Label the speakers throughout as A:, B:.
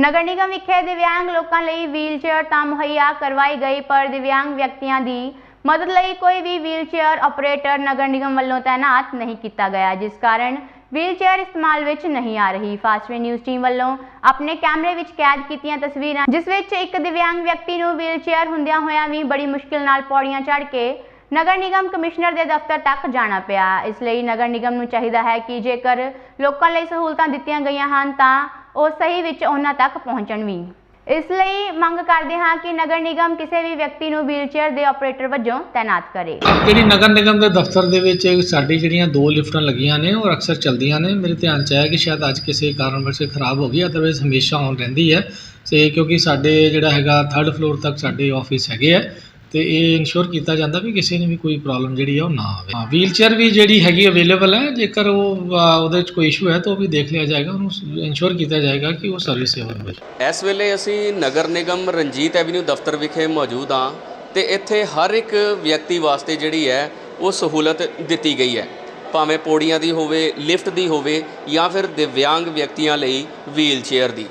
A: ਨਗਰ ਨਿਗਮ ਵਿਖੇ ਦਿਵਿਆਂਗ ਲੋਕਾਂ ਲਈ ਵੀਲਚੇਅਰ ਤਾਂ ਮੁਹੱਈਆ ਕਰਵਾਈ ਗਈ, ਪਰ ਦਿਵਿਆਂਗ ਵਿਅਕਤੀਆਂ ਦੀ ਮਦਦ ਲਈ ਕੋਈ ਵੀ ਵੀਲਚੇਅਰ ਆਪਰੇਟਰ ਨਗਰ ਨਿਗਮ ਵੱਲੋਂ ਤਾਇਨਾਤ ਨਹੀਂ ਕੀਤਾ ਗਿਆ, ਜਿਸ ਕਾਰਨ ਵੀਲਚੇਅਰ ਇਸਤੇਮਾਲ ਵਿੱਚ ਨਹੀਂ ਆ ਰਹੀ। ਫਾਸਟਵੇ ਨਿਊਜ਼ ਟੀਮ ਵੱਲੋਂ ਆਪਣੇ ਕੈਮਰੇ ਵਿੱਚ ਕੈਦ ਕੀਤੀਆਂ ਤਸਵੀਰਾਂ, ਜਿਸ ਵਿੱਚ ਇੱਕ ਦਿਵਿਆਂਗ ਵਿਅਕਤੀ ਨੂੰ ਵੀਲਚੇਅਰ ਹੁੰਦਿਆਂ ਹੋਇਆਂ ਵੀ ਬੜੀ ਮੁਸ਼ਕਿਲ ਨਾਲ ਪੌੜੀਆਂ ਚੜ੍ਹ ਕੇ ਨਗਰ ਨਿਗਮ ਕਮਿਸ਼ਨਰ ਦੇ ਦਫ਼ਤਰ ਤੱਕ ਜਾਣਾ ਪਿਆ। ਇਸ ਲਈ ਨਗਰ ਨਿਗਮ ਨੂੰ ਚਾਹੀਦਾ ਹੈ ਕਿ ਜੇਕਰ ਲੋਕਾਂ ਲਈ ਸਹੂਲਤਾਂ ਦਿੱਤੀਆਂ ਗਈਆਂ ਹਨ, ਤਾਂ ਉਹ ਸਹੀ ਵਿੱਚ ਉਹਨਾਂ ਤੱਕ ਪਹੁੰਚਣ ਵੀ। ਇਸ ਲਈ ਮੰਗ ਕਰਦੇ ਹਾਂ ਕਿ ਨਗਰ ਨਿਗਮ ਕਿਸੇ ਵੀ ਵਿਅਕਤੀ ਨੂੰ ਵੀਲਚੇਅਰ ਦੇ ਆਪਰੇਟਰ ਵਜੋਂ ਤਾਇਨਾਤ ਕਰੇ।
B: ਜਿਹੜੀ ਨਗਰ ਨਿਗਮ ਦੇ ਦਫ਼ਤਰ ਦੇ ਵਿੱਚ ਸਾਡੀ ਜਿਹੜੀਆਂ ਦੋ ਲਿਫਟਾਂ ਲੱਗੀਆਂ ਨੇ, ਉਹ ਅਕਸਰ ਚੱਲਦੀਆਂ ਨੇ। ਮੇਰੇ ਧਿਆਨ ਚ ਆਇਆ ਕਿ ਸ਼ਾਇਦ ਅੱਜ ਕਿਸੇ ਕਾਰਨ ਵਜੋਂ ਖਰਾਬ ਹੋ ਗਈ ਅਦਰਵਾਈਜ਼ ਹਮੇਸ਼ਾ ਔਨ ਰਹਿੰਦੀ ਹੈ। ਤੇ ਕਿਉਂਕਿ ਸਾਡੇ ਜਿਹੜਾ ਹੈਗਾ ਥਰਡ ਫਲੋਰ ਤੱਕ ਸਾਡੇ ਆਫਿਸ ਹੈਗੇ ਆ। ਤੇ ਇਹ ਇਨਸ਼ੋਰ ਕੀਤਾ ਜਾਂਦਾ ਵੀ ਕਿਸੇ ਨੂੰ ਵੀ ਕੋਈ ਪ੍ਰੋਬਲਮ ਜਿਹੜੀ ਆ ਉਹ ਨਾ ਆਵੇ। ਹਾਂ ਵੀਲਚੇਅਰ ਵੀ ਜਿਹੜੀ ਹੈਗੀ ਅਵੇਲੇਬਲ ਹੈ, ਜੇਕਰ ਉਹ ਉਹਦੇ ਵਿੱਚ ਕੋਈ ਇਸ਼ੂ ਹੈ ਤਾਂ ਉਹ ਵੀ ਦੇਖ ਲਿਆ ਜਾਏਗਾ, ਉਹਨੂੰ ਇਨਸ਼ੋਰ ਕੀਤਾ ਜਾਏਗਾ ਕਿ ਉਹ ਸਰਵਿਸ ਹੋਵੇ
C: ਇਸ ਵੇਲੇ ਅਸੀਂ ਨਗਰ ਨਿਗਮ ਰਣਜੀਤ ਐਵਨਿਊ ਦਫ਼ਤਰ ਵਿਖੇ ਮੌਜੂਦ ਹਾਂ ਤੇ ਇੱਥੇ ਹਰ ਇੱਕ ਵਿਅਕਤੀ ਵਾਸਤੇ ਜਿਹੜੀ ਹੈ, ਉਹ ਸਹੂਲਤ ਦਿੱਤੀ ਗਈ ਹੈ। ਭਾਵੇਂ ਪੌੜੀਆਂ ਦੀ ਹੋਵੇ, ਲਿਫਟ ਦੀ ਹੋਵੇ ਜਾਂ ਫਿਰ ਦਿਵਿਆਂਗ ਵਿਅਕਤੀਆਂ ਲਈ ਵੀਲ ਚੇਅਰ ਦੀ।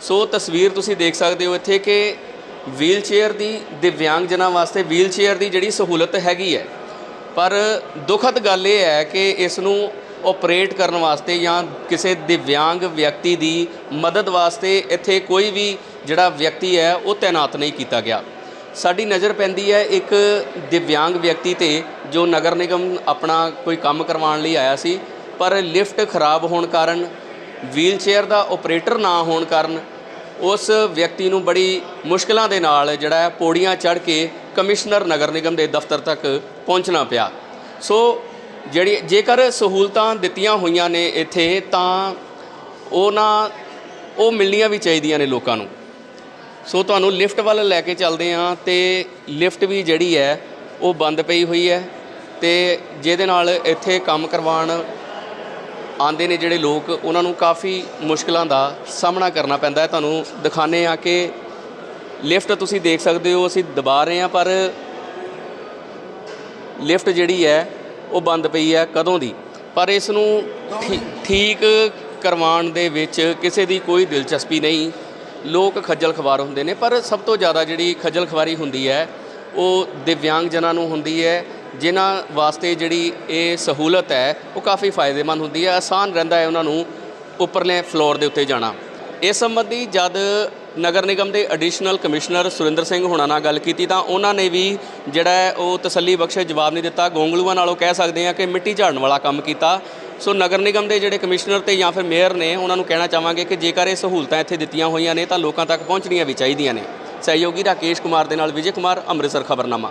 C: ਸੋ ਤਸਵੀਰ ਤੁਸੀਂ ਦੇਖ ਸਕਦੇ ਹੋ ਇੱਥੇ ਕਿ ਵੀਲਚੇਅਰ ਦੀ ਦਿਵਿਆਂਗ ਜਨਾਂ ਵਾਸਤੇ ਵੀਲਚੇਅਰ ਦੀ ਜਿਹੜੀ ਸਹੂਲਤ ਹੈਗੀ ਹੈ। ਪਰ ਦੁਖਦ ਗੱਲ ਇਹ ਹੈ ਕਿ ਇਸ ਨੂੰ ਆਪਰੇਟ ਕਰਨ ਵਾਸਤੇ ਜਾਂ ਕਿਸੇ ਦਿਵਿਆਂਗ ਵਿਅਕਤੀ ਦੀ ਮਦਦ ਵਾਸਤੇ ਇੱਥੇ ਕੋਈ ਵੀ ਜਿਹੜਾ ਵਿਅਕਤੀ ਹੈ, ਉਹ ਤਾਇਨਾਤ ਨਹੀਂ ਕੀਤਾ ਗਿਆ। ਸਾਡੀ ਨਜ਼ਰ ਪੈਂਦੀ ਹੈ ਇੱਕ ਦਿਵਿਆਂਗ ਵਿਅਕਤੀ ਤੇ, ਜੋ ਨਗਰ ਨਿਗਮ ਆਪਣਾ ਕੋਈ ਕੰਮ ਕਰਵਾਉਣ ਲਈ ਆਇਆ ਸੀ, ਪਰ ਲਿਫਟ ਖਰਾਬ ਹੋਣ ਕਾਰਨ, ਵੀਲਚੇਅਰ ਦਾ ਆਪਰੇਟਰ ਨਾ ਹੋਣ ਕਾਰਨ ਉਸ ਵਿਅਕਤੀ ਨੂੰ ਬੜੀ ਮੁਸ਼ਕਲਾਂ ਦੇ ਨਾਲ ਜਿਹੜਾ ਹੈ ਪੌੜੀਆਂ ਚੜ੍ਹ ਕੇ ਕਮਿਸ਼ਨਰ ਨਗਰ ਨਿਗਮ ਦੇ ਦਫ਼ਤਰ ਤੱਕ ਪਹੁੰਚਣਾ ਪਿਆ। ਸੋ ਜਿਹੜੀ ਜੇਕਰ ਸਹੂਲਤਾਂ ਦਿੱਤੀਆਂ ਹੋਈਆਂ ਨੇ ਇੱਥੇ, ਤਾਂ ਉਹ ਨਾ ਉਹ ਮਿਲਣੀਆਂ ਵੀ ਚਾਹੀਦੀਆਂ ਨੇ ਲੋਕਾਂ ਨੂੰ। ਸੋ ਤੁਹਾਨੂੰ ਲਿਫਟ ਵੱਲ ਲੈ ਕੇ ਚੱਲਦੇ ਹਾਂ ਤੇ ਲਿਫਟ ਵੀ ਜਿਹੜੀ ਹੈ, ਉਹ ਬੰਦ ਪਈ ਹੋਈ ਹੈ ਤੇ ਜਿਹਦੇ ਨਾਲ ਇੱਥੇ ਕੰਮ ਕਰਵਾਉਣ ਆਉਂਦੇ ਨੇ ਜਿਹੜੇ ਲੋਕ, ਉਹਨਾਂ ਨੂੰ ਕਾਫੀ ਮੁਸ਼ਕਲਾਂ ਦਾ ਸਾਹਮਣਾ ਕਰਨਾ ਪੈਂਦਾ ਹੈ। ਤੁਹਾਨੂੰ ਦਿਖਾਣੇ ਆ ਕਿ ਲਿਫਟ ਤੁਸੀਂ ਦੇਖ ਸਕਦੇ ਹੋ, ਅਸੀਂ ਦਬਾ ਰਹੇ ਹਾਂ, ਪਰ ਲਿਫਟ ਜਿਹੜੀ ਹੈ, ਉਹ ਬੰਦ ਪਈ ਹੈ ਕਦੋਂ ਦੀ? ਪਰ ਇਸ ਨੂੰ ਠੀ- ਠੀਕ ਕਰਵਾਉਣ ਦੇ ਵਿੱਚ ਕਿਸੇ ਦੀ ਕੋਈ ਦਿਲਚਸਪੀ ਨਹੀਂ। ਲੋਕ ਖੱਜਲ ਖਵਾਰ ਹੁੰਦੇ ਨੇ, ਪਰ ਸਭ ਤੋਂ ਜ਼ਿਆਦਾ ਜਿਹੜੀ ਖੱਜਲ ਖਵਾਰੀ ਹੁੰਦੀ ਹੈ, ਉਹ ਦਿਵਿਆਂਗ ਜਨਾਂ ਨੂੰ ਹੁੰਦੀ ਹੈ। ਜਿਨ੍ਹਾਂ ਵਾਸਤੇ ਜਿਹੜੀ ਇਹ ਸਹੂਲਤ ਹੈ, ਉਹ ਕਾਫੀ ਫਾਇਦੇਮੰਦ ਹੁੰਦੀ ਹੈ, ਆਸਾਨ ਰਹਿੰਦਾ ਹੈ ਉਹਨਾਂ ਨੂੰ ਉੱਪਰਲੇ ਫਲੋਰ ਦੇ ਉੱਤੇ ਜਾਣਾ। ਇਸ ਸੰਬੰਧੀ ਜਦ ਨਗਰ ਨਿਗਮ ਦੇ ਐਡੀਸ਼ਨਲ ਕਮਿਸ਼ਨਰ ਸੁਰਿੰਦਰ ਸਿੰਘ ਹੋਣਾ ਨਾਲ ਗੱਲ ਕੀਤੀ, ਤਾਂ ਉਹਨਾਂ ਨੇ ਵੀ ਜਿਹੜਾ ਉਹ ਤਸੱਲੀ ਬਖਸ਼ ਜਵਾਬ ਨਹੀਂ ਦਿੱਤਾ। ਗੋਂਗਲੂਆਂ ਨਾਲੋਂ ਕਹਿ ਸਕਦੇ ਆ ਕਿ ਮਿੱਟੀ ਝਾੜਨ ਵਾਲਾ ਕੰਮ ਕੀਤਾ। ਸੋ ਨਗਰ ਨਿਗਮ ਦੇ ਜਿਹੜੇ ਕਮਿਸ਼ਨਰ ਤੇ ਜਾਂ ਫਿਰ ਮੇਅਰ ਨੇ, ਉਹਨਾਂ ਨੂੰ ਕਹਿਣਾ ਚਾਹਾਂਗੇ ਕਿ ਜੇਕਰ ਇਹ ਸਹੂਲਤਾਂ ਇੱਥੇ ਦਿੱਤੀਆਂ ਹੋਈਆਂ ਨੇ, ਤਾਂ ਲੋਕਾਂ ਤੱਕ ਪਹੁੰਚਣੀਆਂ ਵੀ ਚਾਹੀਦੀਆਂ ਨੇ। ਸਹਿਯੋਗੀ ਰਾਕੇਸ਼ ਕੁਮਾਰ ਦੇ ਨਾਲ ਵਿਜੇ ਕੁਮਾਰ, ਅੰਮ੍ਰਿਤਸਰ ਖਬਰਨਾਮਾ।